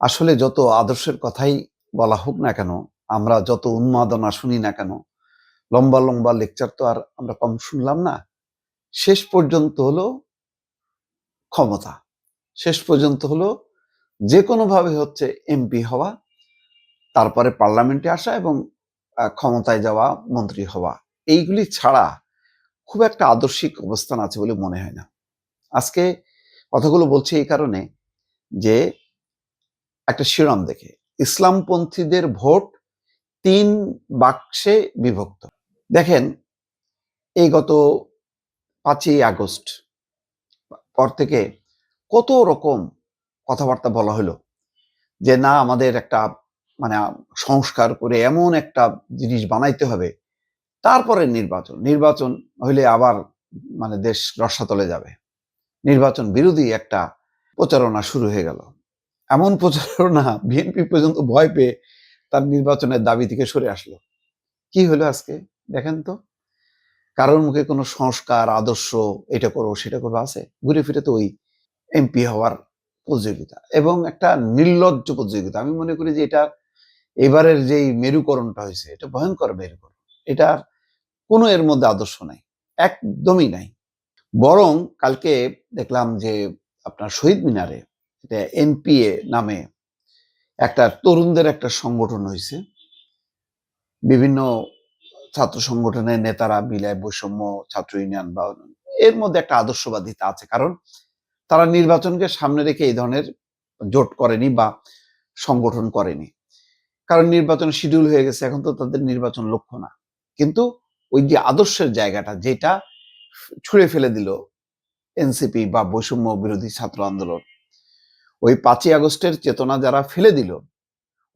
আসলে যত আদর্শের কথাই বলা হোক না কেন, আমরা যত উন্মাদনা শুনি না কেন, লম্বা লম্বা লেকচার তো আর আমরা কম শুনলাম না, শেষ পর্যন্ত হলো ক্ষমতা। শেষ পর্যন্ত হলো যে কোনোভাবে হচ্ছে এমপি হওয়া, তারপরে পার্লামেন্টে আসা এবং ক্ষমতায় যাওয়া মন্ত্রী হওয়া। এইগুলি ছাড়া খুব একটা আদর্শিক অবস্থান আছে বলে মনে হয় না। আজকে কথাগুলো বলছি এই কারণে যে একটা শিরোনাম দেখে। ইসলামপন্থীদের ভোট তিন বাক্সে বিভক্ত। দেখেন, এই গত পাঁচই আগস্ট পর থেকে কত রকম কথাবার্তা বলা হলো যে, না, আমাদের একটা মানে সংস্কার করে এমন একটা জিনিস বানাইতে হবে। তারপরে নির্বাচন। নির্বাচন হইলে আবার মানে দেশ রসাতলে যাবে। নির্বাচন বিরোধী একটা প্রচারণা শুরু হয়ে গেল। এমন প্রচারণা বিএনপি পর্যন্ত ভয় পেয়ে তার নির্বাচনের দাবি থেকে সরে আসলো। কি হলো আজকে? দেখেন তো। কারোর মুখে কোনো সংস্কার, আদর্শ, এটা করো সেটা করব আছে? ঘুরে ফিরে তো ওই এমপি হওয়ার প্রতিযোগিতা এবং একটা নির্লজ্জ প্রতিযোগিতা। আমি মনে করি যে এটা এবারের যেই মেরুকরণটা হয়েছে, এটা ভয়ঙ্কর মেরুকরণ। এটা কোনো এর মধ্যে আদর্শ নাই, একদমই নাই। বরং কালকে দেখলাম যে আপনার শহীদ মিনারে এটা এনপিএ নামে একটা তরুণদের একটা সংগঠন হয়েছে বিভিন্ন ছাত্র সংগঠনের নেতারা মিলে বৈষম্য ছাত্র ইউনিয়ন বা এর মধ্যে একটা আদর্শবাদিতা আছে। কারণ তারা নির্বাচনকে সামনে রেখে এই ধরনের জোট করেনি বা সংগঠন করেনি। কারণ নির্বাচন শিডিউল হয়ে গেছে, এখন তো তাদের নির্বাচন লক্ষ্য না। কিন্তু ওই যে আদর্শের জায়গাটা, যেটা ছুঁড়ে ফেলে দিল এনসিপি বা বৈষম্য বিরোধী ছাত্র আন্দোলন ওই পাঁচই আগস্টের চেতনা যারা ফেলে দিল,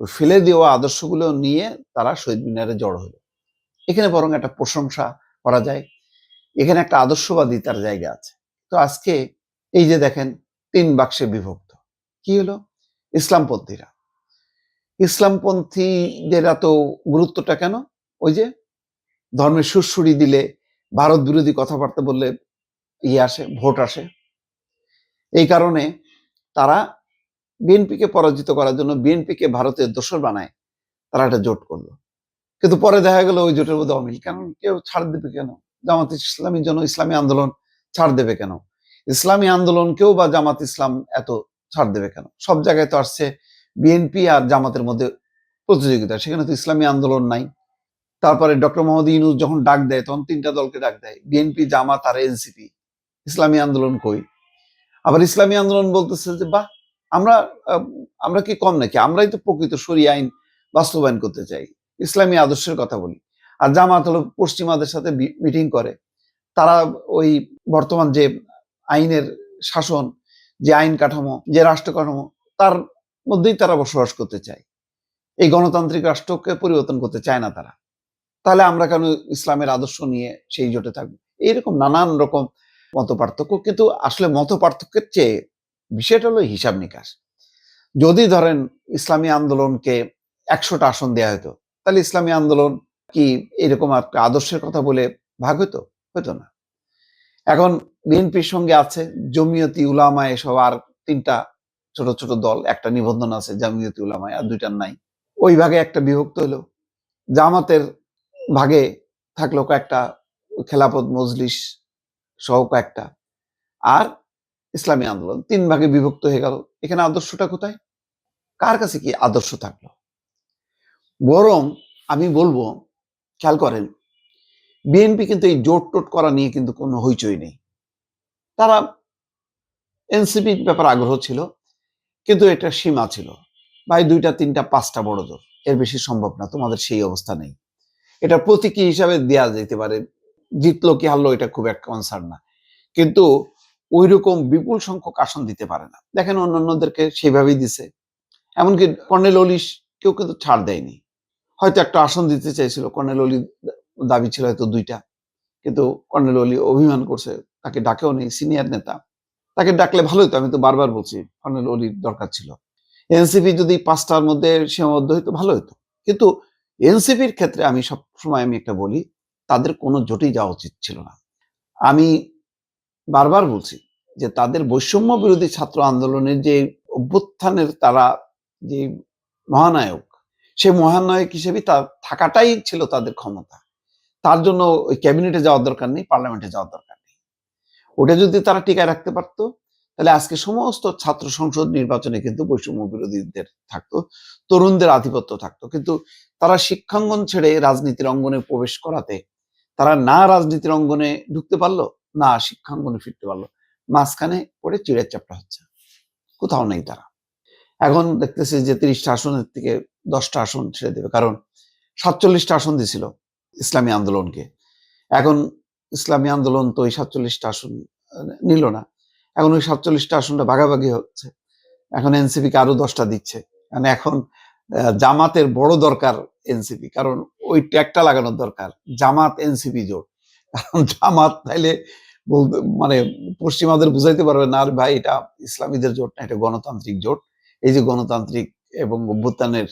ওই ফেলে দেওয়া আদর্শগুলো নিয়ে তারা শহীদ মিনারে জড়ো হলো। এখানে বরং একটা প্রশংসা করা যায়। এখানে একটা আদর্শবাদী তার জায়গা আছে। তো আজকে এই যে দেখেন, তিন বাক্সে বিভক্ত। কি হলো? ইসলামপন্থীরা। ইসলামপন্থীদের এত গুরুত্বটা কেন? ওই যে ধর্মের সুরসুরি দিলে ভারত বিরোধী কথাবার্তা বললে ইয়ে আসে, ভোট আসে। এই কারণে তারা বিএনপিকে পরাজিত করার জন্য বিএনপিকে ভারতের দোসর বানায়, তারা একটা জোট করল। কিন্তু পরে দেখা গেল ওই জোটের মধ্যে অমিল। কেন? কেউ ছাড় দেবে কেন? জামাত ইসলামীর জন্য ইসলামী আন্দোলন ছাড় দেবে কেন? ইসলামী আন্দোলনকেও বা জামাত ইসলাম এত ছাড় দেবে কেন? সব জায়গায় তো আসছে বিএনপি আর জামাতের মধ্যে প্রতিযোগিতা। সেখানে তো ইসলামী আন্দোলন নাই। তারপরে ডক্টর মোহাম্মদ ইউনুস যখন ডাক দেয়, তখন তিনটা দলকে ডাক দেয়। বিএনপি, জামাত আর এনসিপি। ইসলামী আন্দোলন কই? আবার ইসলামী আন্দোলন বলতেছে যে, বাহ, আমরা আমরা কি কম নাকি? আমরাই তো প্রকৃত সরিয়ে আইন বাস্তবায়ন করতে চাই। ইসলামী আদর্শের কথা বলি। আর জামাত হলো পশ্চিমাদের সাথে মিটিং করে। তারা ওই বর্তমান যে আইনের শাসন, যে আইন কাঠামো, যে রাষ্ট্র কাঠামো, তার মধ্যেই তারা বসবাস করতে চায়। এই গণতান্ত্রিক রাষ্ট্রকে পরিবর্তন করতে চায় না তারা। তাহলে আমরা কেন ইসলামের আদর্শ নিয়ে সেই জোটে থাকব? এইরকম নানান রকম মত পার্থক্য কিন্তু আসলে মত পার্থক্যের চেয়ে বিষয়টা হলো হিসাব নিকাশ। যদি ধরেন ইসলামী আন্দোলনকে একশোটা আসন দেওয়া হতো, তাহলে ইসলামী আন্দোলন কি এরকম একটা আদর্শের কথা বলে ভাগ হতো? হতো না। এখন বিএনপির সঙ্গে আছে জমিয়তি উলামা এসব আর তিনটা ছোট ছোট দল, একটা নিবন্ধন আছে জামিয়তি উলামায়, আর দুইটার নাই। ওই ভাগে একটা বিভক্ত হলো। জামাতের ভাগে থাকল কয়েকটা খেলাপথ মজলিস সহ কয়েকটা আর ইসলামী আন্দোলন, তিন ভাগে বিভক্ত হয়ে গেল। এখানে আদর্শটা কোথায়? কার কাছে কি আদর্শ থাকল? বরং আমি বলব, খেয়াল করেন, বিএনপি কিন্তু এই জোট টোট করা নিয়ে কিন্তু কোনো হইচই নেই। তারা এনসিপির ব্যাপারে আগ্রহ ছিল, কিন্তু এটা সীমা ছিল। ভাই, দুইটা, তিনটা, পাঁচটা বড় জোর এর বেশি সম্ভব না, তোমাদের সেই অবস্থা নেই। এটা প্রতীকী হিসাবে দেয়া যেতে পারে। জিতলো কি হারলো এটা খুব একটা কনসার্ন না। কিন্তু ওই রকম বিপুল সংখ্যক আসন দিতে পারে না। দেখেন অন্যান্যদেরকে সেইভাবেই দিছে। এমনকি কর্নেল অলিশ কেউ কিন্তু ছাড় দেয়নি। হয়তো একটা আসন দিতে চাইছিল, কর্নেল অলি দাবি ছিল হয়তো দুইটা। কিন্তু কর্নেল অলি অভিমান করছে, তাকে ডাকেও নেই সিনিয়র নেতা। তাকে ডাকলে ভালো হতো আমি তো বারবার বলছি, কর্নেল অলির দরকার ছিল। এনসিপি যদি পাঁচটার মধ্যে সীমাবদ্ধ হইতো, ভালো হতো কিন্তু এনসিপির ক্ষেত্রে আমি সব সময় আমি একটা বলি তাদের কোনো জোটেই যাওয়া উচিত ছিল না। আমি বারবার বলছি যে তাদের বৈষম্য বিরোধী ছাত্র আন্দোলনের যে অভ্যুত্থানের তারা যে মহানায়ক, সে মহানায়ক হিসেবে তার থাকাটাই ছিল তাদের ক্ষমতা। তার জন্য ওই ক্যাবিনেটে যাওয়ার দরকার নেই, পার্লামেন্টে যাওয়ার দরকার নেই। ওটা যদি তারা টিকায় রাখতে পারতো, তাহলে আজকে সমস্ত ছাত্র সংসদ নির্বাচনে কিন্তু বৈষম্য বিরোধীদের থাকতো, তরুণদের আধিপত্য থাকতো। কিন্তু তারা শিক্ষাঙ্গন ছেড়ে রাজনীতির অঙ্গনে প্রবেশ করাতে তারা না রাজনীতির অঙ্গনে ঢুকতে পারল, না শিক্ষাঙ্গনে ফিরতে পারল। মাঝখানে পড়ে চিড়ের চাপটা হচ্ছে। কোথাও নেই তারা। এখন দেখতেছি যে তিরিশটা আসনের থেকে দশটা আসন ছেড়ে দেবে। কারণ সাতচল্লিশটা আসন দিছিল ইসলামী আন্দোলনকে। এখন ইসলামী আন্দোলন তো ওই সাতচল্লিশটা আসন নিল না। এখন ওই সাতচল্লিশটা আসনটা ভাগাভাগি হচ্ছে। এখন এনসিপি কে আরও দশটা দিচ্ছে। মানে এখন জামাতের বড় দরকার এনসিপি। কারণ ওই ট্যাগটা লাগানোর দরকার। জামাত এনসিপি জোট। কারণ জামাত তাইলে বলতে মানে পশ্চিমাদের বুঝাইতে পারবে না ভাই, এটা ইসলামীদের জোট না, এটা গণতান্ত্রিক জোট। এই যে গণতান্ত্রিক এবং অভ্যুত্থানের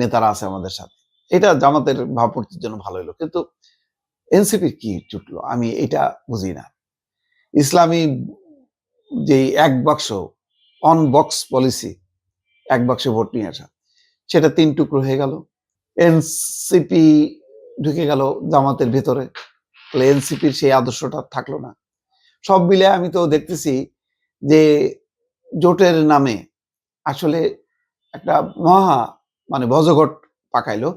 নেতারা আছে আমাদের সাথে। এটা জামাতের ভাবমূর্তির জন্য ভালো হলো কিন্তু এনসিপি কি জুটলো? আমি এটা বুঝি না। ইসলামী যে এক বাক্স, অন বক্স পলিসি, এক বাক্সে ভোট নিয়ে আসা, সেটা তিন টুকরো হয়ে গেল। এনসিপি ঢুকে গেল জামাতের ভেতরে। তাহলে এনসিপির সেই আদর্শটা থাকল না। সব মিলে আমি তো দেখতেছি যে জোটের নামে আসলে একটা মহা মানে বজঘট পাকাইলো।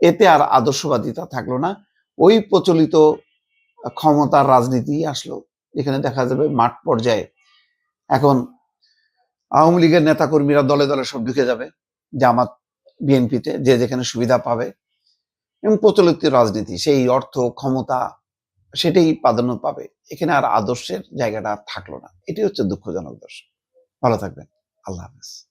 এতে আর আদর্শবাদিতা থাকল না। ওই প্রচলিত ক্ষমতার রাজনীতি আসলো, যেখানে দেখা যাবে মাঠ পর্যায়ে এখন আওয়ামী লীগের নেতাকর্মীরা দলে দলে সব ঢুকে যাবে। জামাত বিএনপিতে যে যেখানে সুবিধা পাবে এবং প্রচলিত রাজনীতি, সেই অর্থ, ক্ষমতা সেটাই প্রাধান্য পাবে। এখানে আর আদর্শের জায়গাটা থাকল না। এটি হচ্ছে দুঃখজনক দর্শক। ভালো থাকবেন। আল্লাহ হাফেজ।